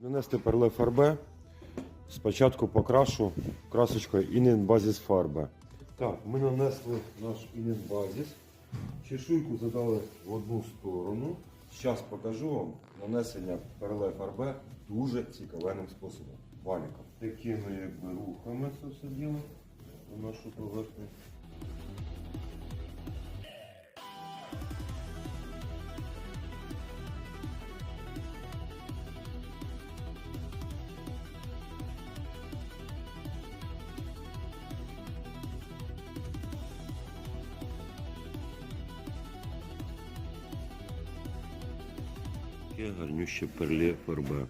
Нанести перле фарбе. Спочатку покрашу красочкою іненбазіс фарби. Так, ми нанесли наш іненбазіс. Чешуйку задали в одну сторону. Зараз покажу вам нанесення перле фарбе дуже цікавенним способом. Валіком. Такими якби рухами це все діло на нашу поверхню. Таке гарнюще перле фарбе.